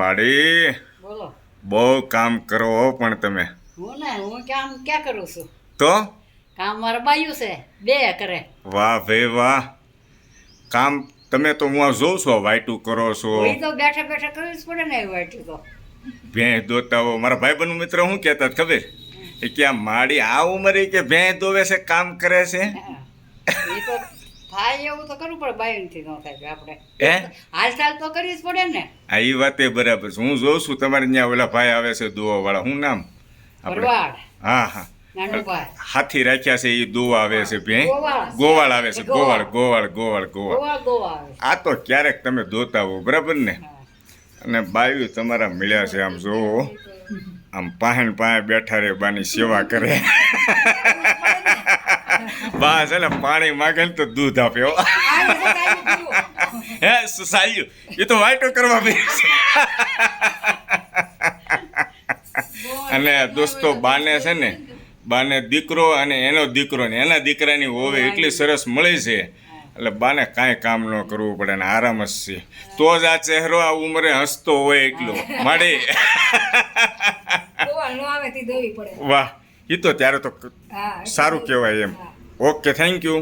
માડી. બોલો. બહુ કામ કરો હો પણ તમે. હું ને હું કામ ક્યાં કરું છું? તો? કામ મારા બાયું છે બે કરે વાહ ભાઈ વાહ. કામ તમે તો હું જોઉં છો વાયટું કરો છો. એ તો બેઠા બેઠા કરવી જ પડે ને વાંચ્યું તો. ભેંસ દોતા હો મારા ભાઈબંધ મિત્ર શું કહેતા ખબર? એ કે આ માડી આ ઉંમરે કે ભેંસ દોવે છે કામ કરે છે? એ તો થાય એવું તો કરવું પડે બાયુંથી ન થાય આપણે. હે? હાલચાલ તો કરવી જ પડે ને. આ એ વાતે બરાબર છે. હું જોઉં છું તમારે ત્યાં ઓલા ભાઈ આવે છે દુવા વાળા નામ? ભરવાડ. હા હા. હાથી રાખ્યા છે એ દુવા આવે છે ભે? ગોવાળ. આવે છે. ગોવાળ. ગોવાળ ગોવાળ ગોવાળ આ તો ક્યારેક તમે દોતા હો બરાબર ને? અને બાયું તમારા મળ્યા છે આમ જોવો આમ પાહણ પાસે બેઠા રે બાની સેવા કરે. બા છે ને પાણી માગે ને તો દૂધ આપ્યો હે. સાલ્યું એ તો વાઇટો કરવા અને દોસ્તો બાને છે ને બાને દીકરો અને એનો દીકરો ને એના દીકરાની હોવે એટલી સરસ મળી છે. એટલે બાને કાંઈ કામ ન કરવું પડે ને આરામ જ છે. તો જ આ ચહેરો આ ઉંમરે હસતો હોય એટલો. માડી. વાહ એ તો ત્યારે તો સારું કહેવાય એમ. Okay thank you